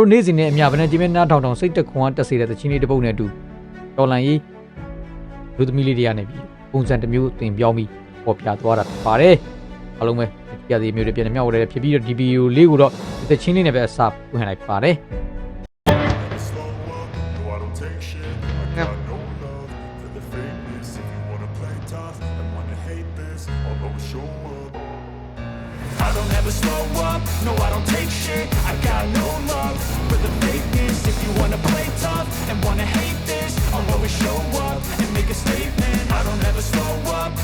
တို့နေ့စဉ်နဲ့အများဗနဲ့ဂျင်းမဲနားထောင်ထောင်စိတ်တခွန်အားတက်စေတဲ့သချင်းလေးတစ်ပုဒ်နဲ့အတူတော်လန်ရေးလူသမီးလေးတွေကနေပြီးပုံစံတစ်မျိုးတင်ပြောင်းပြီးပေါ်ပြသွားတာဖြစ်ပါတယ်အားလုံးပဲကြည်ရည်မျိုးတွေပြန်မြောက်ဝဲတဲ့ဖြစ်ပြီးတော့ဒီဗီဒီယိုလေးကိုတော့ဒီသချင်းလေးနဲ့ပဲအစပွင့်လိုက်ပါတယ်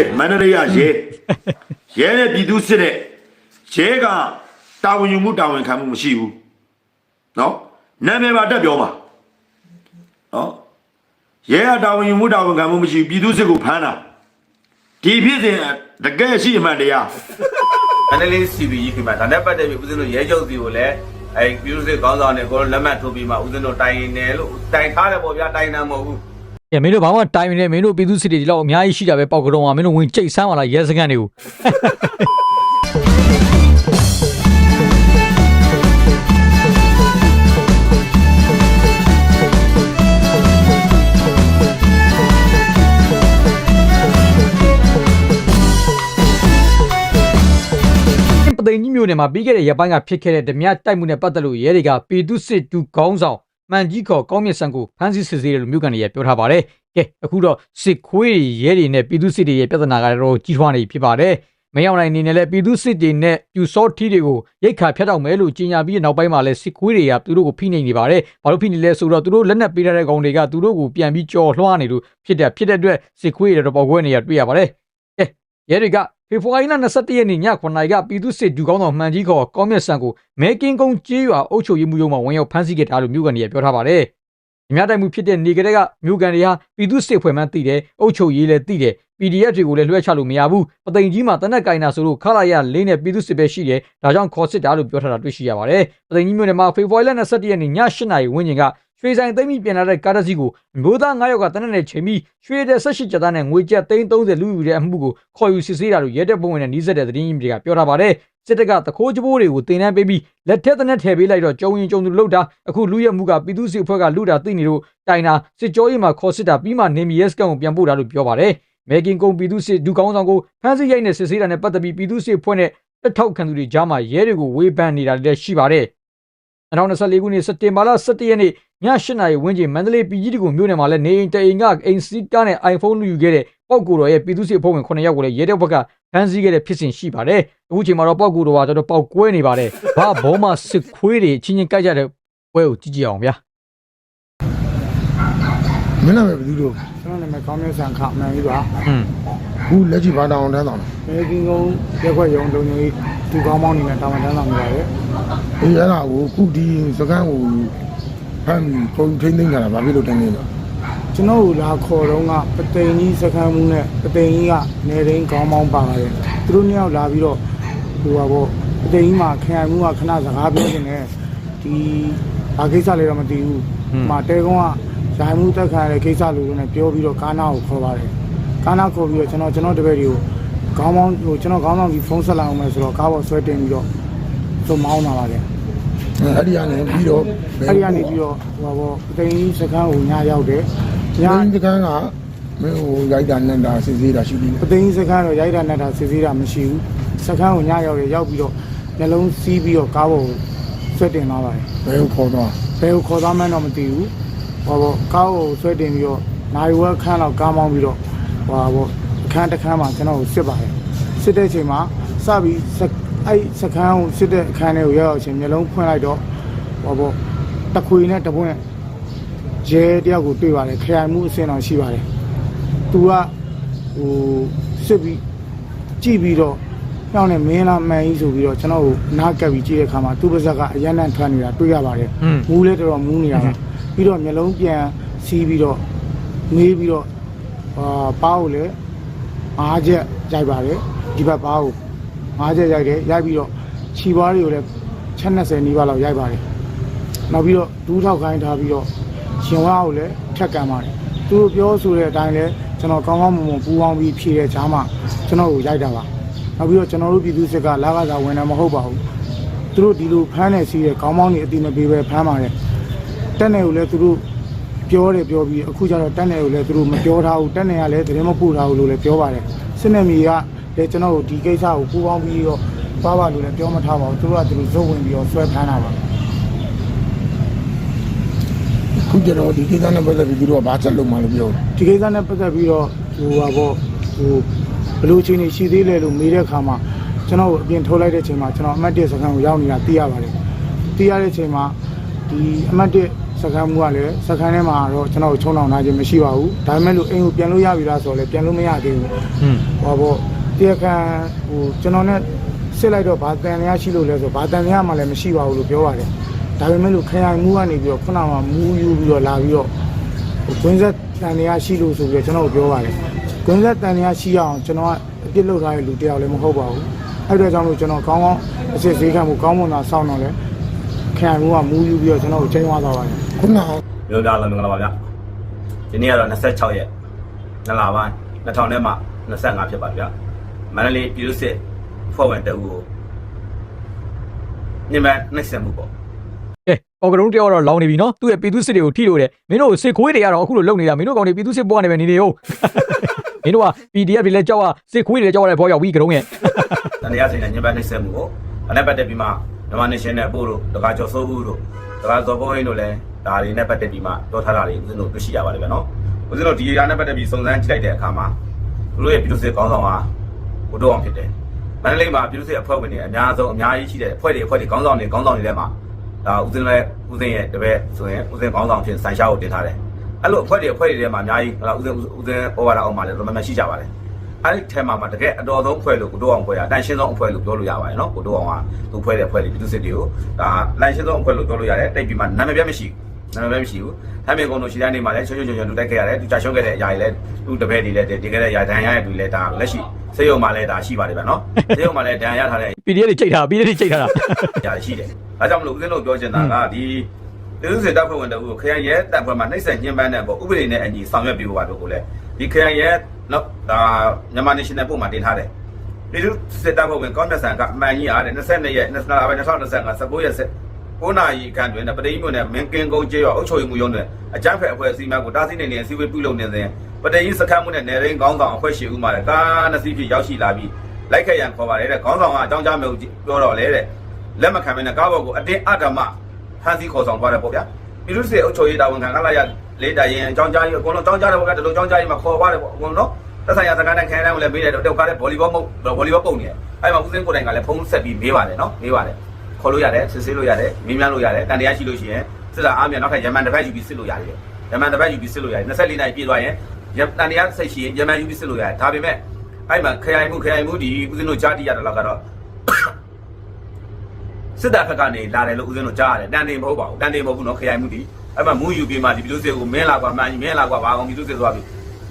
ခဲ့မန္တလေးကရဲရဲနဲ့ပြည်သူစစ်တဲ့ရဲကတာဝန်ယူမှုတာဝန်ခံမှုမရှိဘူးနော်နာမည်ပါတက်ပြောပါနော်ရဲကတာဝန်ယူမှုတာဝန်ခံမှုမရှိဘူးပြည်သူစစ်ကိုဖမ်းတာဒီဖြစ်စဉ်တကယ်ရှိအမှန်တရားမန္တလေး CB ကြီးခင်ဗျဒါနဲ့ပတ်သက်ပြီးဦးဇင်းတို့ရဲချုပ်စီကိုလည်းအဲပြည်သူစစ်ကောင်းဆောင်တွေကိုလက်မှတ်ထိုးပြီးမှဦးဇင်းတို့တိုင်နေတယ်လို့တိုင်ထားတယ်ပေါ့ဗျာတိုင်တာမဟုတ်ဘူး ကဲမင်းတို့ဘာမှတိုင်မနေမင်းတို့ပြည်သူစစ်တွေဒီလောက်အများကြီးရှိတာပဲပေါက်ကတော့မင်းတို့ဝင်ကြိတ်ဆန်းပါလားရဲစခန်းတွေကိုပသိမ်ကြီးမျိုးနယ်မှာပြီးခဲ့တဲ့ရက်ပိုင်းကဖြစ်ခဲ့တဲ့ဓမြတိုက်မှုနဲ့ပတ်သက်လို့ရဲတွေကပြည်သူစစ်တူကောင်းဆောင် မှန်ကြီးခေါ်ကောင်းမြတ်ဆန်ကိုဖမ်းဆီးစစ်ဆေးတယ်လို့မြို့ကန်တွေပြောထားပါတယ်။ကဲအခုတော့စစ်ခွေးတွေရဲတွေနဲ့ပြည်သူစစ်တွေရဲ့ပြဿနာကတော့ကြီးထွားနေပြီဖြစ်ပါတယ်။မင်းအောင်နိုင်အနေနဲ့လည်းပြည်သူစစ်တွေနဲ့ပြူစောထီးတွေကိုရိတ်ခါဖျက်တော့မယ်လို့ကြေညာပြီးတဲ့နောက်ပိုင်းမှာလည်းစစ်ခွေးတွေကသူတို့ကိုဖိနှိပ်နေပါတယ်။ဘာလို့ဖိနှိပ်လဲဆိုတော့သူတို့လက်နက်ပေးထားတဲ့ကောင်တွေကသူတို့ကိုပြန်ပြီးကြော်လွှားနေလို့ဖြစ်တဲ့ဖြစ်တဲ့အတွက်စစ်ခွေးတွေတော့ပေါ်ကွဲနေရတွေ့ရပါတယ်။ကဲရဲတွေက ဖေဖော်ဝါရီလ22ရက်နေ့ည9:00နာရီကပြည်သူစစ်ဒူကောင်းတော်မှန်ကြီးခေါ်ကောင်းမြတ်ဆန်ကိုမဲကင်းကုန်းကျေးရွာအုပ်ချုပ်ရေးမှူးရုံးမှာဝင်ရောက်ဖမ်းဆီးခဲ့တာလို့မြို့ကန်တွေကပြောထားပါတယ်။အများတိုက်မှုဖြစ်တဲ့နေကလေးကမြို့ကန်တွေဟာပြည်သူစစ်ဖွဲ့မှန်းသိတယ်အုပ်ချုပ်ရေးလည်းသိတယ် PDF တွေကိုလည်းလွှဲချလို့မရဘူးပသိမ်ကြီးမှာတနက်ကင်နာဆိုလို့ခလာရလေးနဲ့ပြည်သူစစ်ပဲရှိတယ်ဒါကြောင့်ခေါ်စစ်တာလို့ပြောထားတာတွေ့ရှိရပါတယ်ပသိမ်ကြီးမြို့နယ်မှာဖေဖော်ဝါရီလ22ရက်နေ့ည8:00နာရီဝန်းကျင်က ရွှေဆိုင်သိမ်းပြီးပြန်လာတဲ့ကားတစ်စီးကိုအမျိုးသား9ယောက်ကတနက်နဲ့ချိန်ပြီးရွှေတဲ့18ကျပ်သားနဲ့ငွေကျပ်330လူယူတဲ့အမှုကိုခေါ်ယူစစ်ဆေးတာလို့ရဲတပ်ဖွဲ့ဝင်နဲ့နှီးစက်တဲ့သတင်းရင်းတွေကပြောထားပါတယ်စစ်တပ်ကတခိုးကြိုးတွေကိုတင်နှန်းပေးပြီးလက်ထက်တနက်ထည့်ပေးလိုက်တော့ကျုံရင်ကျုံသူလှုပ်တာအခုလူရဲမှုကပြည်သူစစ်အဖွဲ့ကလူတာသိနေလို့တိုင်တာစစ်ကြောရေးမှာခေါ်စစ်တာပြီးမှနေမီရဲစကန်ကိုပြန်ပို့တာလို့ပြောပါတယ်မဲကင်ကုန်းပြည်သူစစ်ဒူကောင်းဆောင်ကိုဖမ်းဆီးရိုက်နဲ့စစ်ဆေးတာနဲ့ပတ်သက်ပြီးပြည်သူစစ်အဖွဲ့နဲ့တက်ထောက်ခံသူတွေကြားမှာရဲတွေကိုဝေဖန်နေတာလည်းရှိပါတယ်2024ခုနှစ်စက်တင်ဘာလ17ရက်နေ့ ည8နာရီဝန်းကျင်မန္တလေးပြည်ကြီးတကူမြို့နယ်မှာလည်းနေအိမ်တအိမ်ကအိမ်စီးကားနဲ့ iPhone လူယူခဲ့တဲ့ပောက်ကိုတော်ရဲ့ပြည်သူစစ်အဖွဲ့ဝင်9ယောက်ကိုလည်းရဲတပ်ဖွဲ့ကဖမ်းဆီးခဲ့တဲ့ဖြစ်စဉ်ရှိပါတယ်။အခုချိန်မှာတော့ပောက်ကိုတော်ကကျွန်တော်ပောက်ကွဲနေပါတယ်။ဘာဘောမစစ်ခွေးတွေချင်းချင်းကြိုက်ကြတဲ့ပွဲကိုကြည့်ကြည့်အောင်ဗျာမင်းနာမည်ဘယ်သူတို့ကျွန်တော်နာမည်ကောင်းမြတ်ဆန်ခမှန်ပြီပါ။ဟွန်းခုလက်ရှိဘာတောင်းတန်းဆောင်လဲမေကင်းကုန်းရက်ခွက်ရုံလုံကြီးသူကောင်းမောင်းနေနဲ့တာဝန်တန်းဆောင်နေပါတယ်အေးအဲ့ဒါကိုခုဒီစကန်းကို ဖမ်းပြီးပုံထိမ့်သိမ့်ကြတာဘာဖြစ်လို့တင်းနေလဲကျွန်တော်တို့လာခေါ်တော့ကပသိမ်ကြီးစခန်းမှုနဲ့ပသိမ်ကြီးကနေရင်းကောင်းမောင်းပါပါတယ်သူတို့နှစ်ယောက်လာပြီးတော့ဟိုပါပေါ့ပသိမ်ကြီးမှာခင်အိုင်မှုကခဏစကားပြောနေတယ်ဒီဘာကိစ္စလဲတော့မသိဘူးဟိုမှာတဲကုန်းကရိုင်မှုတက်ခံရတဲ့ကိစ္စလို့လည်းပြောပြီးတော့ကာနာကိုခေါ်ပါတယ်ကာနာခေါ်ပြီးတော့ကျွန်တော်ကျွန်တော်တပည့်တွေကိုခေါင်းမောင်းဟိုကျွန်တော်ခေါင်းမောင်းပြီးဖုန်းဆက်လာအောင်မယ်ဆိုတော့ကားပေါ်ဆွဲတင်ပြီးတော့သူမောင်းလာပါတယ် အဲ့ဒီကနေပြီးတော့အဲ့ဒီကနေပြီးတော့ဟိုပါပေါ့ပသိမ်ကြီးစခန်းကိုညရောက်တယ်ညညာစကန်းကမင်းဟိုရိုက်တာနဲ့တာစစ်သေးတာရှိပြီပသိမ်ကြီးစခန်းတော့ရိုက်တာနဲ့တာစစ်သေးတာမရှိဘူးစခန်းကိုညရောက်တယ်ရောက်ပြီးတော့နှလုံးစီးပြီးတော့ကားပေါ်ကိုဆွဲတင်သွားပါတယ်ဘယ်ကိုခေါ်တော့ဘယ်ကိုခေါ်သွားမှန်းတော့မသိဘူးဟောပေါ့ကားကိုဆွဲတင်ပြီးတော့နိုင်ဝက်ခန်းလောက်ကားမောင်းပြီးတော့ဟိုဟာပေါ့အခန်းတစ်ခန်းမှာကျွန်တော်ကိုစစ်ပါတယ်စစ်တဲ့အချိန်မှာစပြီးစက် အဲ့စခန်းကိုစစ်တဲ့အခန်းလေးကိုရောက်ရောက်ချင်းမျိုးလုံးဖွင့်လိုက်တော့ဟောပေါ့တခွေနဲ့တပွင့်ရဲတယောက်ကိုတွေ့ပါတယ်ခရိုင်မှုအစင်တော်ရှိပါတယ်သူကဟိုစစ်ပြီးကြည့်ပြီးတော့ညောင်းနဲ့မင်းလားမှန်ကြီးဆိုပြီးတော့ကျွန်တော်ကိုနားကပ်ပြီးကြည့်တဲ့အခါမှာသူ့ပါဇက်ကအရန်တန်ထွက်နေတာတွေ့ရပါတယ်อืมမူးလဲတော်တော်မူးနေတာပါပြီးတော့မျိုးလုံးပြန်စီးပြီးတော့မေးပြီးတော့အာပါးကိုလည်းအားချက်ရိုက်ပါတယ်ဒီဘက်ပါးကို အားချက်ရိုက်တယ်ရိုက်ပြီးတော့ခြီပွားတွေကိုလည်းချက်20နီးပါးလောက်ရိုက်ပါတယ်နောက်ပြီးတော့ဒူးထောက်ခိုင်းထားပြီးတော့ရှင်ဝါကိုလည်းထက်ကန်ပါတယ်သူတို့ပြောဆိုတဲ့အတိုင်းလဲကျွန်တော်ကောင်းကောင်းမွန်မွန်ပူပေါင်းပြီးဖြည့်တဲ့ကြားမှာကျွန်တော်ကိုရိုက်တာပါနောက်ပြီးတော့ကျွန်တော်တို့ပြည်သူစစ်ကလာကစားဝင်တယ်မဟုတ်ပါဘူးသူတို့ဒီလိုဖမ်းနေစီးတဲ့ခေါင်းပေါင်းတွေအတိမပေးပဲဖမ်းပါတယ်တက်နေကိုလည်းသူတို့ပြောတယ်ပြောပြီးအခုကျတော့တက်နေကိုလည်းသူတို့မပြောထားဘူးတက်နေကလည်းတရင်မပို့ထားဘူးလို့လည်းပြောပါတယ်စစ်နေမီက လည်းကျွန်တော်တို့ဒီကိစ္စကိုပူပေါင်းပြီးတော့သွားပါလို့လည်းပြောမထားပါဘူးသူတို့ကသူတို့ဇုတ်ဝင်ပြီးတော့ဆွဲဖမ်းတာပါခုကျတော့ဒီကိစ္စနဲ့ပတ်သက်ပြီးသူတို့ကဘာချက်လုံးမှလို့ပြောတယ်ဒီကိစ္စနဲ့ပတ်သက်ပြီးတော့ဟိုပါပေါ့ဟိုဘယ်လိုချင်းနေရှိသေးလဲလို့မေးတဲ့အခါမှာကျွန်တော်အပြင်ထုတ်လိုက်တဲ့အချိန်မှာကျွန်တော်အမတ်တစ်စကန်ကိုရောက်နေတာသိရပါတယ်သိရတဲ့အချိန်မှာဒီအမတ်တစ်စကန်မှုကလည်းစကန်ထဲမှာတော့ကျွန်တော်ကိုချုံအောင်နာခြင်းမရှိပါဘူးဒါပေမဲ့လို့အိမ်ကိုပြန်လို့ရပြီလားဆိုတော့လည်းပြန်လို့မရသေးဘူးอืมဟောပေါ့ တရားခံဟိုကျွန်တော်နဲ့စစ်လိုက်တော့ဘာတန်ရရှိလို့လဲဆိုဘာတန်ရမှလည်းမရှိပါဘူးလို့ပြောပါတယ်ဒါပေမဲ့လို့ခရိုင်မှုကနေပြီးတော့ခုနကမူးယူပြီးတော့လာပြီးတော့ဟိုကွင်းဆက်တန်ရရှိလို့ဆိုပြီးတော့ကျွန်တော်ကိုပြောပါတယ်ကွင်းဆက်တန်ရရှိအောင်ကျွန်တော်ကအပြစ်လုပ်ထားတဲ့လူတယောက်လည်းမဟုတ်ပါဘူးအဲ့ဒါကြောင့်လို့ကျွန်တော်ကောင်းကောင်းအစစ်ဈေးခံမှုကောင်းမွန်တာစောင့်တော့လဲခရိုင်မှုကမူးယူပြီးတော့ကျွန်တော်ကိုချိန်သွားသွားပါတယ်ခုနကမြို့သားလုံးမင်္ဂလာပါဗျဒီနေ့ကတော့26ရက်နလပိုင်း2000နဲ့မှ25ဖြစ်ပါဗျ မန္တလေးပြည်သူ့စစ်ဖွဲ့ဝင်တအူကိုညမနှိမ့်ဆက်မှုပေါ့ကဲပေါ်ကရုံးတယောက်တော့လောင်းနေပြီနော်သူ့ရဲ့ပြည်သူစစ်တွေကိုထိလို့တယ်မင်းတို့စစ်ခွေးတွေကတော့အခုလိုလုံနေတာမင်းတို့ကောင်တွေပြည်သူစစ်ဘွားနေပဲနေနေဟုတ်မင်းတို့က PDF တွေလည်းကြောက်ရစစ်ခွေးတွေလည်းကြောက်ရတဲ့ဘောရောက်ပြီးကရုံးရဲ့တန်တရားဆိုင်တဲ့ညမနှိမ့်ဆက်မှုကိုဒါနဲ့ပတ်သက်ပြီးမှမြန်မာနေရှင်နဲ့အပို့တို့တကားကျော်စိုးဦးတို့တကားစော်ဘုံဟင်းတို့လည်းဒါတွေနဲ့ပတ်သက်ပြီးမှပြောထားတာတွေဦးဇင်းတို့တွေ့ရှိရပါတယ်ဗျနော်ဦးဇင်းတို့ဒီအရာနဲ့ပတ်သက်ပြီးစုံစမ်းကြည့်လိုက်တဲ့အခါမှာသူတို့ရဲ့ပြည်သူစစ်ကောင်းဆောင်ဟာ ဘုဒ္ဓအောင်ဖြစ်တယ်မန္တလေးမှာပြည်သူစစ်အဖွဲ့ဝင်တွေအများဆုံးအများကြီးရှိတဲ့အဖွဲ့တွေအဖွဲ့တွေကောင်းဆောင်တွေကောင်းဆောင်တွေထဲမှာဒါဦးဇင်းလည်းဦးဇင်းရဲ့တပည့်ဆိုရင်ဦးဇင်းကောင်းဆောင်ဖြစ်ဆိုင်ရှားကိုတင်ထားတယ်အဲ့လိုအဖွဲ့တွေအဖွဲ့တွေထဲမှာအများကြီးဟလာဦးဇင်းဦးဇင်းဩဝါဒအောင်မှာလည်းတော်တော်များများရှိကြပါတယ်အဲ့ဒီထဲမှာမှတကယ်အတော်ဆုံးဖွဲ့လို့ကိုတို့အောင်ဖွဲ့ရအတန်ရှင်းဆုံးအဖွဲ့လို့ပြောလို့ရပါတယ်နော်ကိုတို့အောင်ကသူဖွဲ့တဲ့အဖွဲ့လေးပြည်သူစစ်တွေကိုဒါလန်ရှင်းဆုံးအဖွဲ့လို့ပြောလို့ရတယ်တိတ်ပြီးမှနာမည်ပြတ်မရှိဘူး နာမည်ပြတ်မရှိဘူးထိုင်းမြေကုန်းတို့ရှိတဲ့နေမှာလည်းချွတ်ချွတ်ချွတ်ချွတ်တူတက်ခဲ့ရတယ်သူကြာရှုံးခဲ့တဲ့အရာတွေလည်းသူတပည့်တွေလည်းတင်ခဲ့တဲ့အရာဒဏ်ရတဲ့သူလည်းဒါလက်ရှိစေယုံမှာလည်းဒါရှိပါတယ်ဗျနော်စေယုံမှာလည်းဒဏ်ရထားတဲ့ PDF တွေချိန်ထား PDF တွေချိန်ထားတာအရာတွေရှိတယ်ဒါကြောင့်မလို့ဦးဇင်းတို့ပြောချင်တာကဒီပြည်သူစစ်တပ်ဖွဲ့ဝင်တို့ကိုခရိုင်ရဲတပ်ဖွဲ့မှာနှိမ့်ဆက်ညှဉ်းပန်းတဲ့ပေါ့ဥပဒေနဲ့အညီဆောင်ရွက်ပေးဖို့ပါတို့ကိုလည်းဒီခရိုင်ရဲနော်ဒါမြန်မာ national ပို့မှာတင်ထားတယ်ပြည်သူစစ်တပ်ဖွဲ့ဝင်ကောင်းမြတ်ဆန်ကအမှန်ကြီးအားတဲ့22ရက်22လပိုင်း2025 19ရက် 9နာရီခန့်တွင်ပတိမြို့နယ်မင်းကင်းကုန်းကျေးရွာအုပ်ချုပ်ရေးမှူးရုံးတွင်အကြမ်းဖက်အဖွဲ့အစည်းများကိုတားဆီးနေနေအစည်းအဝေးပြုလုပ်နေစဉ်ပတိစခန်းမှုနဲ့နေရင်းခေါင်းဆောင်အဖွဲ့ရှိဦးမှာကားနှစ်စီးဖြင့်ရောက်ရှိလာပြီးလိုက်ခဲ့ရန်ခေါ်ပါတယ်တဲ့ခေါင်းဆောင်ကအကြောင်းကြားမျိုးပြောတော့လေတဲ့လက်မခံမနဲ့ကားဘော်ကိုအတင်းအဓမ္မဖမ်းဆီးခေါ်ဆောင်သွားတယ်ပေါ့ဗျာပြည်သူစစ်အုပ်ချုပ်ရေးတာဝန်ခံကလာရလေးတိုင်ရင်အကြောင်းကြားရေးအကုန်လုံးအကြောင်းကြားတယ်ပေါ့ဗျာဒီလိုအကြောင်းကြားရေးမှာခေါ်ပါတယ်ပေါ့အကုန်လုံးနော်သက်ဆိုင်ရာစကားနဲ့ခဲတန်းကိုလည်းပေးတယ်တော့ကားတဲ့ဗော်လီဘောမုတ်ဗော်လီဘောပုံနေတယ်အဲ့မှာဦးစင်းကိုယ်တိုင်ကလည်းဖုန်းဆက်ပြီးမေးပါတယ်နော်မေးပါတယ် ခေါ်လို့ရတယ်စစ်ဆေးလို့ရတယ်မေးမြန်းလို့ရတယ်တန်တရားရှိလို့ရှိရင်စစ်တာအားမြန်နောက်ထပ်ယမန်တစ်ပတ်ယူပြီးစစ်လို့ရတယ်ယမန်တစ်ပတ်ယူပြီးစစ်လို့ရတယ်24နိုင်ပြည့်သွားရင်တန်တရားစိတ်ရှိရင်ယမန်ယူပြီးစစ်လို့ရတယ်ဒါပေမဲ့အဲ့မှာခရိုင်မှုခရိုင်မှုဒီဦးစင်းတို့ကြားတိရတော့ကတော့စစ်တပ်ဘက်ကနေလာတယ်လို့ဦးစင်းတို့ကြားရတယ်တန်တင်မဟုတ်ပါဘူးတန်တင်မဟုတ်ဘူးနော်ခရိုင်မှုဒီအဲ့မှာမူယူပြီးမှဒီပြည်သူစစ်ကိုမင်းလာကွာမှန်ကြီးမင်းလာကွာဘာကောင်ပြည်သူစစ်သွားပြီ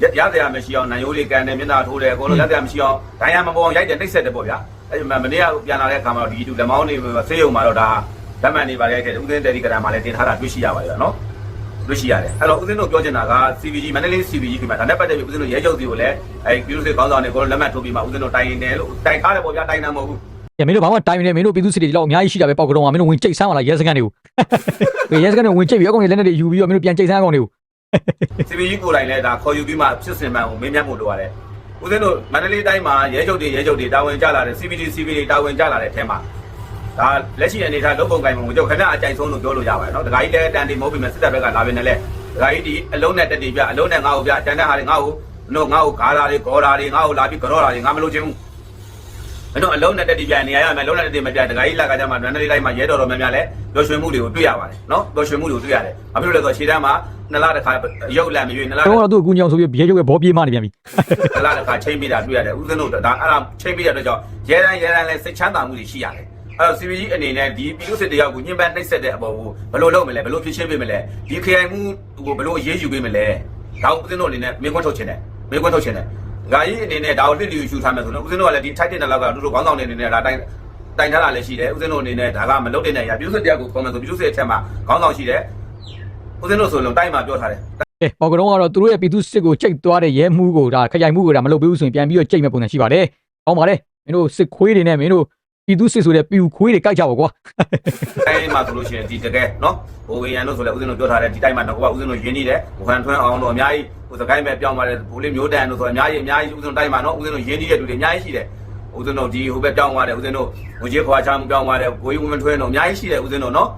ရရတရားမရှိအောင်နိုင်ရိုးလေးကန်တယ်မျက်နှာထိုးတယ်အကုန်လုံးရတရားမရှိအောင်ဒိုင်းရမပေါ်အောင်ရိုက်တယ်နှိပ်စက်တယ်ပေါ့ဗျာ အဲ့ဒီမှာမနေ့ကပြန်လာတဲ့အခါမှာတော့ဒီတူလက်မောင်းနေဆေးရုံမှာတော့ဒါဓမ္မန်နေပါလေခဲ့တယ်ဦးသိန်းတယ်ဒီကရံမှာလည်းတင်ထားတာတွေ့ရှိရပါတယ်နော်တွေ့ရှိရတယ်အဲ့တော့ဦးသိန်းတို့ပြောချင်တာက CVG မန္တလေး CVG ခင်ဗျာဒါနဲ့ပတ်သက်ပြီးဦးသိန်းတို့ရဲချုပ်စီကိုလည်းအဲ့ပြည်သူ့စစ်ကောင်းဆောင်တွေကိုလက်မှတ်ထိုးပြီးမှဦးသိန်းတို့တိုင်နေတယ်လို့တိုင်ထားတယ်ပေါ့ဗျာတိုင်တာမဟုတ်ဘူးကဲမင်းတို့ဘာမှတိုင်နေမင်းတို့ပြည်သူစစ်တွေဒီလောက်အများကြီးရှိတာပဲပေါက်ကရုံးကမင်းတို့ဝင်ချိန်ဆန်းပါလားရဲစခန်းတွေကိုကဲရဲစခန်းတွေဝင်ချိန်ပြီးအကောင်တွေလက်နဲ့တွေယူပြီးတော့မင်းတို့ပြန်ချိန်ဆန်းအကောင်တွေကို CVG ကိုယ်တိုင်လည်းဒါခေါ်ယူပြီးမှဖြစ်စဉ်မှန်ကိုမင်းမြတ်ဖို့လိုရတယ် ဦးသိန်းတို့မန္တလေးတိုင်းမှာရဲချုပ်တွေရဲချုပ်တွေတာဝန်ကျလာတယ် CVG CVG တာဝန်ကျလာတဲ့အထက်မှာဒါလက်ရှိအနေထားလုံပုံကိုင်ပုံကိုကြောက်ခဏအကြိုက်ဆုံးလို့ပြောလို့ရပါတယ်နော်။ဒကာကြီးလည်းတန်တီမဟုတ်ပြီမဲ့စစ်တပ်ဘက်ကလာပြီနဲ့လဲဒါကြီးဒီအလုံးနဲ့တက်တီပြအလုံးနဲ့ငါ့ကိုပြတန်းတဲ့ဟာတွေငါ့ကိုတို့ငါ့ကိုဂါလာတွေဂေါ်လာတွေငါ့ကိုလာပြီးကြော်လာတွေငါမလို့ချင်းဘူးမင်းတို့အလုံးနဲ့တက်တီပြနေရရမယ်လုံးနဲ့တက်တီမပြတခါကြီးလက်ကကြမှာဒွန်းလေးလိုက်မှာရဲတော်တော်များများလဲပျော်ရွှင်မှုတွေကိုတွေ့ရပါတယ်နော်ပျော်ရွှင်မှုတွေကိုတွေ့ရတယ်ဘာဖြစ်လို့လဲဆိုတော့ခြေတန်းမှာ နှစ်လတစ်ခါရုပ်လန့်မရွေးနှစ်လတော့တော့သူ့အကူအညီအောင်ဆိုပြီးရဲချုပ်ရဲ့ဘောပြေးမနေပြန်ပြီတစ်လတစ်ခါချိန်ပေးတာတွေ့ရတယ်ဦးဇင်းတို့ဒါအဲ့ဒါချိန်ပေးတဲ့အတွက်ကြောင့်ရဲတန်းရဲတန်းလဲစိတ်ချမ်းသာမှုတွေရှိရတယ်အဲ့တော့ CVG အနေနဲ့ဒီပြည်သူစစ်တယောက်ကိုညှဉ်းပန်းနှိပ်စက်တဲ့အပေါ်ကိုဘယ်လိုလုပ်မလဲဘယ်လိုဖြေရှင်းပေးမလဲဒီခရိုင်မှုကိုဘယ်လိုအရေးယူပေးမလဲဒါဦးဇင်းတို့အနေနဲ့မေးခွန်းထုတ်ချင်တယ်မေးခွန်းထုတ်ချင်တယ်ဂါကြီးအနေနဲ့ဒါကိုလစ်လျူရှုထားမယ်ဆိုတော့ဦးဇင်းတို့ကလည်းဒီ tight တဲ့လောက်ကအတူတူခေါင်းဆောင်တွေအနေနဲ့ဒါတိုင်းတိုင်ထားတာလည်းရှိတယ်ဦးဇင်းတို့အနေနဲ့ဒါကမလုပ်တဲ့နေရာပြည်သူစစ်တယောက်ကိုခေါ်မယ်ဆိုပြည်သူစစ်အထက်မှာခေါင်းဆောင်ရှိတယ် ဦးဇင်းတို့ဆိုလုံးတိုင်းမှာပြောထားတယ်ကဲပေါ်ကတော့ကတော့သူတို့ရဲ့ပြည်သူစစ်ကိုချိန်သွားတဲ့ရဲမှုကိုဒါခရိုင်မှုကိုဒါမလုပ်ပေးဘူးဆိုရင်ပြန်ပြီးတော့ချိန်မဲ့ပုံစံရှိပါတယ်။ကောင်းပါလေမင်းတို့စစ်ခွေးတွေနဲ့မင်းတို့ပြည်သူစစ်ဆိုတဲ့ပြူခွေးတွေကြိုက်ကြပါကွာတိုင်းမှာဆိုလို့ရှိရင်ဒီတကယ်နော်ဟိုဝေယံတို့ဆိုလည်းဦးဇင်းတို့ပြောထားတယ်ဒီတိုင်းမှာတော့ကဦးဇင်းတို့ရင်းနေတယ်ဝဟန်ထွန်းအောင်တို့အများကြီးဟိုစကိုင်းပဲပြောင်းသွားတယ်ဘိုးလေးမျိုးတန်တို့ဆိုအများကြီးအများကြီးဦးဇင်းတို့တိုင်းမှာနော်ဦးဇင်းတို့ရင်းနေတဲ့လူတွေအများကြီးရှိတယ်ဦးဇင်းတို့ဒီဟိုဘက်ပြောင်းသွားတယ်ဦးဇင်းတို့ငွေကြေးခွာချမ်းပြောင်းသွားတယ်ကိုကြီးဝင်းထွန်းတို့အများကြီးရှိတယ်ဦးဇင်းတို့နော်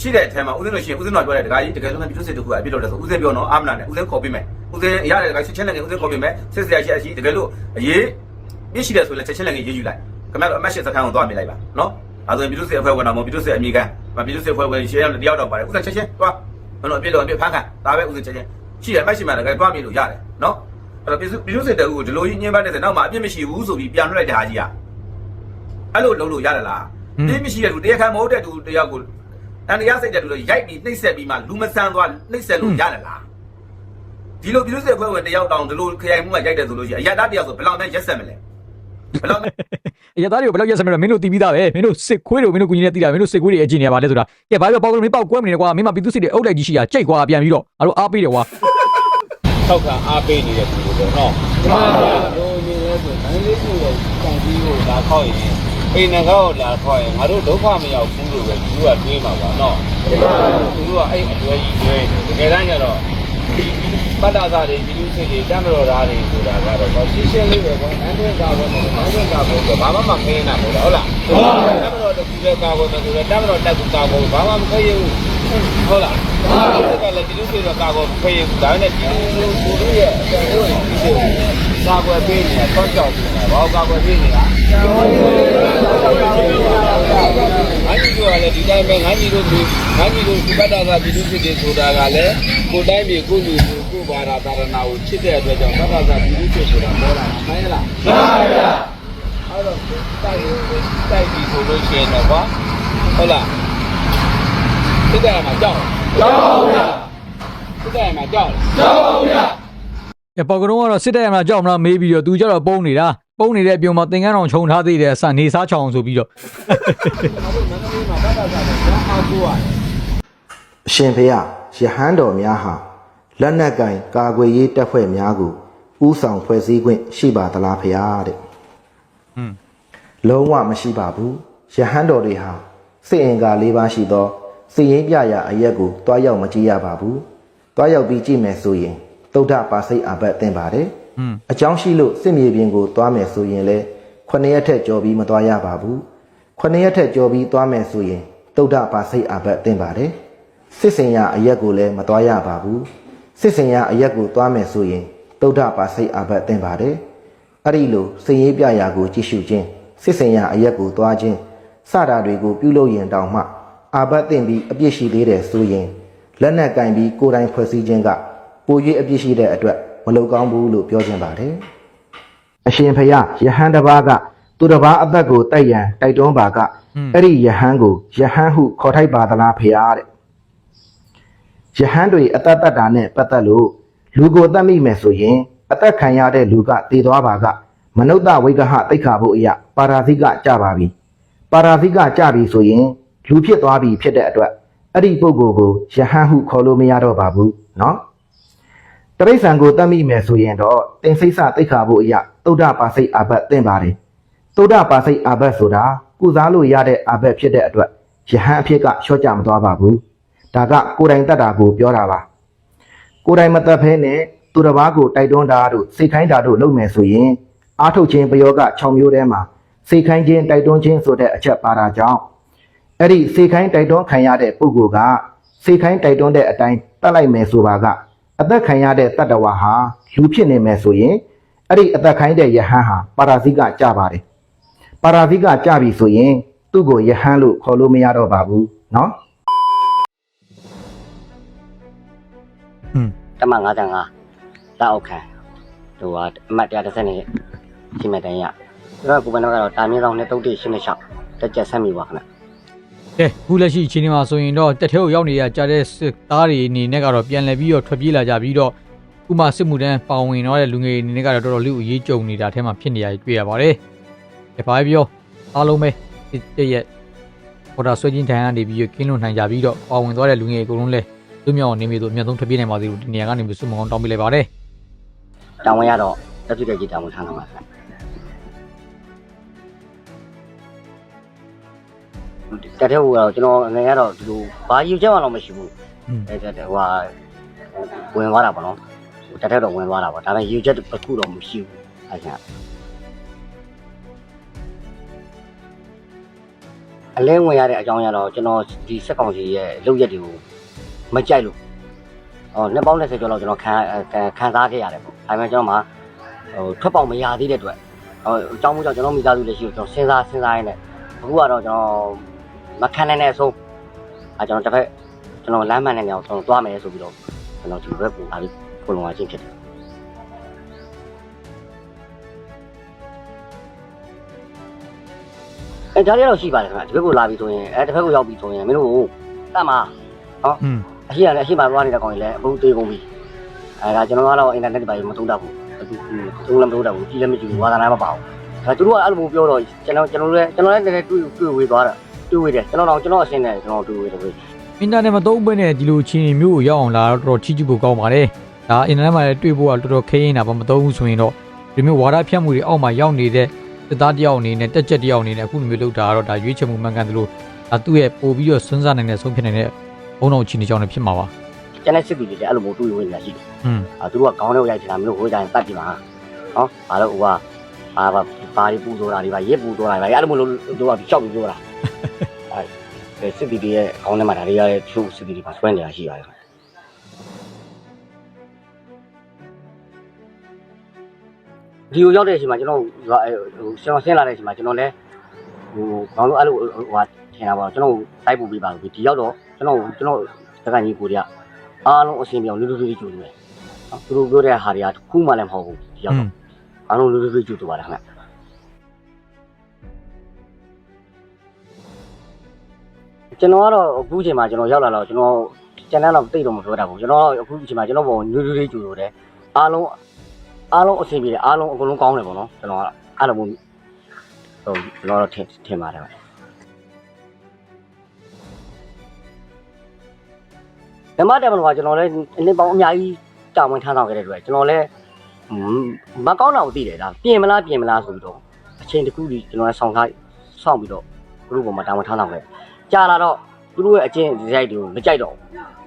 ရှိတဲ့အထက်မှာဦးဇင်းတို့ရှိရင်ဦးဇင်းတို့ပြောတယ်တခါကြီးတကယ်လို့ပြည်သူစစ်တခုအပြစ်တော့တယ်ဆိုဦးဇင်းပြောနော်အာမနာနဲ့ဦးဇင်းခေါ်ပေးမယ်ဦးဇင်းရတယ်တခါချက်ချင်းလည်းဦးဇင်းခေါ်ပေးမယ်စစ်စရာရှိအရှိတကယ်လို့အရေးပြစ်ရှိတယ်ဆိုလည်းချက်ချင်းလည်းရေးယူလိုက်ခင်ဗျားတို့အမတ်ရှစ်စခန်းကိုသွားမြင်လိုက်ပါနော်အဲဆိုရင်ပြည်သူ့စစ်အဖွဲ့ဝင်တော်မပြည်သူ့စစ်အမိကန်မပြည်သူ့စစ်အဖွဲ့ဝင်ရှေ့ရောက်တယောက်တော့ပါတယ်ဥစ္စာချက်ချင်းသွားဘယ်လိုအပြစ်လို့အပြစ်ဖမ်းခံဒါပဲဥစ္စာချက်ချင်းရှိတယ်မရှိမှလည်းတွားမြင်လို့ရတယ်နော်အဲ့တော့ပြည်သူပြည်သူ့စစ်တအုပ်ကိုဒီလိုကြီးညှင်းပန်းနေတဲ့နောက်မှာအပြစ်မရှိဘူးဆိုပြီးပြန်လွှတ်လိုက်တဲ့ဟာကြီးอ่ะအဲ့လိုလုံးလို့ရတယ်လားအပြစ်မရှိတဲ့သူတရားခံမဟုတ်တဲ့သူတယောက်ကို တန်တရားစိတ်တဲ့သူတို့ရိုက်ပြီးနှိပ်စက်ပြီးမှလူမဆန်းသွားနှိပ်စက်လို့ရတယ်လားဒီလိုပြည်သူ့စစ်အဖွဲ့ဝင်တယောက်တောင်ဒီလိုခရိုင်မှုကရိုက်တယ်ဆိုလို့ရှိရင်အရတားတယောက်ဆိုဘယ်လောက်မှရက်ဆက်မလဲဘယ်လောက်။ရသားတွေကိုဘယ်လောက်ရက်စမလို့မင်းတို့တီးပြီးသားပဲမင်းတို့စစ်ခွေးတွေကိုမင်းတို့ကူညီနေတီးတာမင်းတို့စစ်ခွေးတွေအကျင့်နေရပါလေဆိုတာ။ကဲဘာပြောပေါက်လို့မင်းပေါက်ကွဲမနေနဲ့ကွာမင်းမပြည်သူစစ်တွေအုပ်လိုက်ကြီးရှိတာကြိတ်ကွာပြန်ပြီးတော့ငါတို့အားပေးတယ်ကွာထောက်ခံအားပေးနေတဲ့သူတွေပေါ့နော်။ဒါလိုနေလဲဆိုတိုင်းလေးကိုတော့တောင်ကြီးကိုလာခေါက်ရင် အိမ်ငါကောလာခေါက်ရင်ငါတို့ဒုက္ခမရောက်ဘူးလို့ပဲသူကတွေးမှာပါနော်။သူတို့ကအဲ့အတွေ့အကြုံတွေတကယ်တမ်းကျတော့ဒီပတ်တာစားတွေဒီလူစစ်တွေတမ်းမတော်သားတွေဆိုတာကတော့ရှင်းရှင်းလေးပဲကွာ။အန်တဲ့ကာဘောနဲ့အန်တဲ့ကာဘောဆိုဘာမှမခင်းနေတာမဟုတ်လားဟုတ်လား။တမ်းမတော်တခုတဲ့ကာဘောနဲ့ဆိုတော့တမ်းမတော်တက်ကူကာဘောဘာမှမခင်းဘူးဟုတ်လား။ဟုတ်ကဲ့လေဒီလူစစ်ကကာဘောခင်းဒါနဲ့ဒီလူလူတို့ရဲ့အတိုင်းတို့ဒီစစ် ကာကွယ်ပေးနေတာတော့ကြောက်နေတာဘာကာကွယ်ပေးနေတာငါကြီးတို့ကလည်းဒီတိုင်းပဲငါကြီးတို့ဒီငါကြီးတို့ဒီပတ်တာကဒီလူစစ်တွေဆိုတာကလည်းကိုတိုင်းပြည်ကိုလူကိုကိုဘာသာသာရဏကိုချစ်တဲ့အတွက်ကြောင့်ပတ်တာကဒီလူစစ်ဆိုတာပေါ်လာမှန်းလားမှန်ပါဗျာအဲ့တော့တိုက်တိုက်ပြီးဆိုလို့ရှိရင်တော့ကွာဟုတ်လားစစ်တယ်မှာကြောက်ကြောက်ပါဗျာစစ်တယ်မှာကြောက်ကြောက်ပါဗျာ။ ကဲပေါ်ကတော့ကတော့စစ်တပ်ရမှာကြောက်မလားမေးပြီးတော့သူကျတော့ပုံနေတာပုံနေတဲ့အပြုံမှာသင်္ကန်းအောင်ခြုံထားသေးတယ်အစနေစားချောင်းဆိုပြီးတော့အရှင်ဖေယယဟန်တော်များဟာလက်နက်ကင်ကာကွယ်ရေးတပ်ဖွဲ့များကိုဥဆောင်ဖွဲ့စည်းခွင့်ရှိပါသလားဖေယတဲ့ဟွန်းလုံးဝမရှိပါဘူးယဟန်တော်တွေဟာစိတ်အင်္ဂါ၄ပါးရှိသောစိတ်ရင်းပြရာအရက်ကိုတွားရောက်မကြည့်ရပါဘူးတွားရောက်ပြီးကြည့်မယ်ဆိုရင် တုဒ္ဓပါစိတ်အဘတ်တင်ပါတယ်ဟွန်းအကြောင်းရှိလို့စစ်မြေပြင်ကိုတွားမယ်ဆိုရင်လဲခုနှစ်ရက်ထက်ကြော်ပြီးမတွားရပါဘူးခုနှစ်ရက်ထက်ကြော်ပြီးတွားမယ်ဆိုရင်တုဒ္ဓပါစိတ်အဘတ်တင်ပါတယ်စစ်စင်ရအရက်ကိုလည်းမတွားရပါဘူးစစ်စင်ရအရက်ကိုတွားမယ်ဆိုရင်တုဒ္ဓပါစိတ်အာဘတ်တင်ပါတယ်အဲ့ဒီလိုစင်ရေးပြရာကိုကြည့်ရှုခြင်းစစ်စင်ရအရက်ကိုတွားခြင်းစတာတွေကိုပြုလုပ်ရင်တောင်မှအာဘတ်တင်ပြီးအပြစ်ရှိသေးတယ်ဆိုရင်လက်နက်ကင်ပြီးကိုယ်တိုင်ဖွဲ့စည်းခြင်းက ပို၍အပြစ်ရှိတဲ့အတွက်မလုံကောင်းဘူးလို့ပြောခြင်းပါတယ်အရှင်ဖယားယဟန်တစ်ပါးကသူတစ်ပါးအသက်ကိုတိုက်ရန်တိုက်တွန်းပါကအဲ့ဒီယဟန်ကိုယဟန်ဟုခေါ်ထိုက်ပါသလားဖယားတဲ့ ယဟန်တွေအသက်တတ်တာနဲ့ပတ်သက်လို့လူကိုတတ်မိမယ်ဆိုရင်အသက်ခံရတဲ့လူကတည်သွားပါကမနုဿဝိကဟတိတ်ခါဖို့အရာပါရာဇိကကြပါပြီပါရာဇိကကြပြီဆိုရင်လူဖြစ်သွားပြီဖြစ်တဲ့အတွက်အဲ့ဒီပုဂ္ဂိုလ်ကိုယဟန်ဟုခေါ်လို့မရတော့ပါဘူးเนาะ တရိษံကိုတတ်မိမယ်ဆိုရင်တော့တင်စိတ်ဆတိတ်ခါဖို့အရာသုဒ္ဓပါစိတ်အာဘတ်တင်ပါတယ်သုဒ္ဓပါစိတ်အာဘတ်ဆိုတာကုစားလို့ရတဲ့အာဘတ်ဖြစ်တဲ့အတွက်ယဟန်အဖြစ်ကလျှော့ကြမသွားပါဘူးဒါကကိုယ်တိုင်တတ်တာကိုပြောတာပါကိုယ်တိုင်မတတ်ဖဲနဲ့သူတစ်ပါးကိုတိုက်တွန်းတာတို့စိတ်ခိုင်းတာတို့လုပ်မယ်ဆိုရင်အာထုတ်ခြင်းပယောက6မျိုးထဲမှာစိတ်ခိုင်းခြင်းတိုက်တွန်းခြင်းဆိုတဲ့အချက်ပါတာကြောင့်အဲ့ဒီစိတ်ခိုင်းတိုက်တွန်းခံရတဲ့ပုဂ္ဂိုလ်ကစေခိုင်းတိုက်တွန်းတဲ့အတိုင်းတတ်လိုက်မယ်ဆိုပါက အသက်ခံရတဲ့တတ္တဝါဟာလူဖြစ်နေမယ်ဆိုရင်အဲ့ဒီအသက်ခိုင်းတဲ့ယဟန်ဟာပါရာဇိကကြပါတယ်ပါရာဇိကကြပြီဆိုရင်သူ့ကိုယဟန်လို့ခေါ်လို့မရတော့ပါဘူးเนาะ อืม တမ55လက်အောက်ခံဟိုကအမှတ်130နဲ့ရှိမှတန်ရကျွန်တော်ကိုယ်ပိုင်တော့ကတော့တာမြင့်ဆောင်နဲ့တုတ်တိရှင်းနေလျှောက်တက်ကြက်ဆက်မိပါခဏ ကဲခုလက်ရှိအချိန်ဒီမှာဆိုရင်တော့တက်ထဲကိုရောက်နေရကြတဲ့စစ်သားတွေအနေနဲ့ကတော့ပြန်လည်ပြီးတော့ထွက်ပြေးလာကြပြီးတော့ဥမာစစ်မှုတန်းပါဝင်တော့တဲ့လူငယ်တွေအနေနဲ့ကတော့တော်တော်လေးကိုရေးကြုံနေတာအဲမှာဖြစ်နေရတွေ့ရပါတယ်။ဒီဘာပဲပြောအားလုံးပဲဒီတည့်ရက်ပေါ်တာဆွေးချင်းထိုင်ကနေပြီးကင်းလွန်နိုင်ကြပြီးတော့ပါဝင်သွားတဲ့လူငယ်အကုန်လုံးလည်းလူမြောက်အောင်နေမျိုးတို့အများဆုံးထွက်ပြေးနိုင်ပါသေးလို့ဒီနေရာကနေပြီးစုမအောင်တောင်းပေးလိုက်ပါတယ်တောင်းဝင်ရတော့တက်ပြည့်တဲ့ကြီးတောင်းဝင်ထားတော့မှာခဏ တက်တဲ့ဟိုကတော့ကျွန်တော်ငယ်ကတော့ဒီလိုဘာယူချက်မှတော့မရှိဘူး။อืมအဲဟိုဟာဝင်သွားတာပေါ့နော်ဟိုတက်တဲ့တော့ဝင်သွားတာပေါ့ဒါပေမဲ့ယူချက်တစ်ခုတော့မရှိဘူးအဲ့ဒါအလဲဝင်ရတဲ့အကြောင်းရတော့ကျွန်တော်ဒီစက်ကောင်စီရဲ့လုပ်ရက်တွေကိုမကြိုက်လို့ဟောနှစ်ပေါင်း20ကျော်လောက်ကျွန်တော်ခံခံစားခဲ့ရတယ်ပေါ့ဒါပေမဲ့ကျွန်တော်မှဟိုထွက်ပေါက်မရသေးတဲ့အတွက်ဟိုအကြောင်းမို့ကြောင့်ကျွန်တော်မိသားစုလည်းရှိလို့ကျွန်တော်စဉ်းစားစဉ်းစားရင်းနဲ့အခုကတော့ကျွန်တော် မခံနိုင်တဲ့အဆုံးအဲကျွန်တော်တစ်ဖက်ကျွန်တော်လမ်းမှန်တဲ့နေရာကိုကျွန်တော်သွားမယ်ဆိုပြီးတော့ကျွန်တော်ဒီဘက်ကိုလာပြီးပုံလုံးအချင်းဖြစ်တယ်အဲဒါလေးတော့ရှိပါတယ်ခင်ဗျဒီဘက်ကိုလာပြီးဆိုရင်အဲတစ်ဖက်ကိုရောက်ပြီးဆိုရင်မင်းတို့တတ်မှာဟောอืมအရှိရတယ်အရှိမသွားနေတဲ့ကောင်ကြီးလည်းအခုသေးကုန်ပြီအဲဒါကျွန်တော်ကတော့အင်တာနက်တွေပါမသုံးတတ်ဘူးအခုသုံးလည်းမသုံးတတ်ဘူးကြည့်လည်းမကြည့်ဘူးဝါသနာမပါဘူးဒါသူတို့ကအဲ့လိုမျိုးပြောတော့ကျွန်တော်ကျွန်တော်လည်းကျွန်တော်လည်းတကယ်တွေ့တွေ့ဝေးသွားတာ တွေ့ဝေးတယ်ကျွန်တော်တော့ကျွန်တော်အဆင်းနဲ့ကျွန်တော်တွေ့ဝေးတယ်ပဲအင်တာနက်မသုံးဘဲနဲ့ဒီလိုချင်းမျိုးကိုရောက်အောင်လာတော့တော်တော်ချီးကျူးဖို့ကောင်းပါတယ်။ဒါအင်တာနက်မှာလည်းတွေ့ဖို့ကတော်တော်ခဲရင်တာပါမသုံးဘူးဆိုရင်တော့ဒီမျိုးဝါဒဖြန့်မှုတွေအောက်မှာရောက်နေတဲ့စစ်သားတယောက်အနေနဲ့တက်ချက်တယောက်အနေနဲ့အခုလိုမျိုးလုပ်တာကတော့ဒါရွေးချယ်မှုမှန်ကန်သလိုဒါသူ့ရဲ့ပို့ပြီးတော့စဉ်းစားနိုင်တဲ့ဆုံးဖြတ်နိုင်တဲ့ဘုံတော်ချီနေကြောင်းလည်းဖြစ်မှာပါကျွန်တော်စစ်တီတွေလည်းအဲ့လိုမျိုးတွေ့ဝေးနေတာရှိတယ်။อืมအာသူတို့ကခေါင်းထဲကိုရိုက်ချင်တာမင်းတို့ဟိုကြရင်တတ်ကြည့်ပါဟောဘာလို့ဟိုကအာဘာဘာဒီပူဆိုတာဒီပါရက်ပူဆိုတာဒီပါအဲ့လိုမျိုးလို့တို့ကရှောက်ပြီးပြောတာအဲ စစ်တီတွေရဲ့ခေါင်းထဲမှာဒါတွေရတဲ့သူ့စစ်တီတွေပါဆွဲနေတာရှိပါတယ်ဒီကိုရောက်တဲ့အချိန်မှာကျွန်တော်ဟိုကျွန်တော်ဆင်းလာတဲ့အချိန်မှာကျွန်တော်လည်းဟိုဘာလို့အဲ့လိုဟိုဟာထင်တာပါကျွန်တော်တိုက်ပူပေးပါလို့ဒီရောက်တော့ကျွန်တော်ကျွန်တော်တက္ကကြီးကိုတွေကအားလုံးအဆင်ပြေအောင်လူလူလူကြိုနေတယ်သူတို့ပြောတဲ့ဟာတွေကတစ်ခုမှလည်းမဟုတ်ဘူးဒီရောက်တော့အားလုံးလူလူလူကြိုတူပါတယ်ခင်ဗျ ကျွန်တော်ကတော့အခုချိန်မှာကျွန်တော်ရောက်လာတော့ကျွန်တော်ကျန်တဲ့တော့တိတ်တော့မပြောတတ်ဘူးကျွန်တော်အခုချိန်မှာကျွန်တော်ပုံလူလူလေးကြိုလို့တယ်အားလုံးအားလုံးအဆင်ပြေတယ်အားလုံးအကုန်လုံးကောင်းတယ်ပေါ့နော်ကျွန်တော်ကအဲ့လိုမျိုးဟိုကျွန်တော်တော့ထင်ထင်ပါတယ်ဓမ္မတယ်မလို့ကကျွန်တော်လည်းအနည်းပေါင်းအများကြီးတာဝန်ထမ်းဆောင်ခဲ့တဲ့အတွက်ကျွန်တော်လည်းမကောင်းတာကိုသိတယ်ဒါပြင်မလားပြင်မလားဆိုပြီးတော့အချိန်တစ်ခုကြီးကျွန်တော်လည်းဆောင်းထားဆောင်းပြီးတော့သူတို့ပေါ်မှာတာဝန်ထမ်းဆောင်ခဲ့ ကြာလာတော့သူတို့ရဲ့အကျင့်ဒီဇိုက်တွေကိုမကြိုက်တော့ဘူး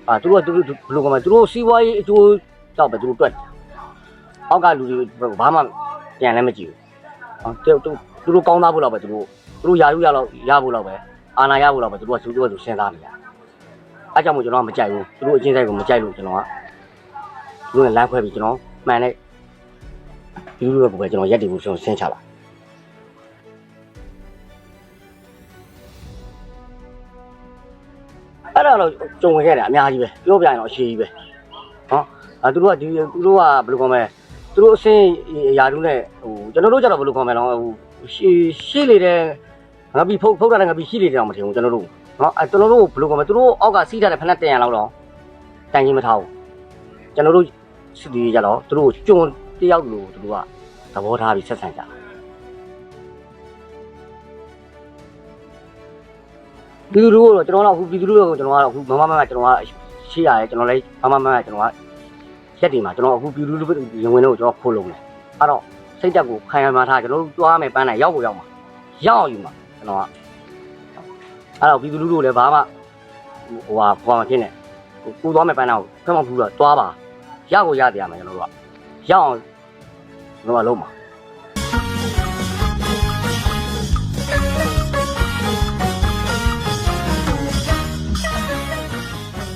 အာသူတို့ကသူတို့ဘယ်လိုကမှသူတို့စီးပွားရေးအကျိုးတော့ပဲသူတို့တွက်တယ်အောက်ကလူတွေဘာမှပြန်လည်းမကြည့်ဘူးဟောသူသူတို့ကောင်းသားဖို့တော့ပဲသူတို့သူတို့ယာရုရလောက်ရဖို့တော့ပဲအာနာရဖို့တော့ပဲသူတို့ကသူတို့ကသူစဉ်းစားနေတာအားကြောင့်မို့ကျွန်တော်ကမကြိုက်ဘူးသူတို့အချင်းဆိုင်ကိုမကြိုက်လို့ကျွန်တော်ကသူတို့နဲ့လမ်းခွဲပြီးကျွန်တော်မှန်တဲ့ဒီလိုပဲကျွန်တော်ရက်တည်ဖို့ကျွန်တော်ဆင်းချလာ အဲ့ဒါတော့ကြုံဝင်ခဲ့တယ်အများကြီးပဲပြောပြရင်တော့အရှိကြီးပဲဟောအဲသူတို့ကဒီသူတို့ကဘယ်လိုခေါ်မလဲသူတို့အစင်းရာထူးနဲ့ဟိုကျွန်တော်တို့ကြတော့ဘယ်လိုခေါ်မလဲတော့ဟိုရှေ့ရှေ့လေတဲ့ငါပြီးဖုတ်ဖုတ်တာငါပြီးရှိလေတဲ့အောင်မထင်ဘူးကျွန်တော်တို့နော်အဲကျွန်တော်တို့ဘယ်လိုကောမလဲသူတို့အောက်ကစီးထားတဲ့ဖက်နဲ့တန်ရန်လောက်တော့တန်ကြီးမထားဘူးကျွန်တော်တို့စစ်တီးကြတော့သူတို့ကျွန်းတယောက်လိုသူတို့ကသဘောထားပြီးဆက်ဆံကြ ပြည်သူတို့ကတော့ကျွန်တော်တော့အခုပြည်သူတို့ကတော့ကျွန်တော်ကတော့အခုမမမမကျွန်တော်ကရှိရတယ်ကျွန်တော်လည်းမမမမကျွန်တော်ကရက်ဒီမှာကျွန်တော်အခုပြည်သူလူရင်ဝင်တော့ကျွန်တော်ခိုးလုံးတယ်အဲ့တော့စိတ်တက်ကိုခံရမှာထားကျွန်တော်တို့တွားမယ်ပန်းနိုင်ရောက်ကိုရောက်မှာရောက်အောင်ယူမှာကျွန်တော်ကအဲ့တော့ပြည်သူလူထုလည်းဘာမှဟိုဟာဘာမှဖြစ်နေကိုကိုသွားမယ်ပန်းတော့ဖက်မဘူးတော့သွားပါရကိုရတရားမယ်ကျွန်တော်တို့ကရအောင်ကျွန်တော်ကလုံးပါ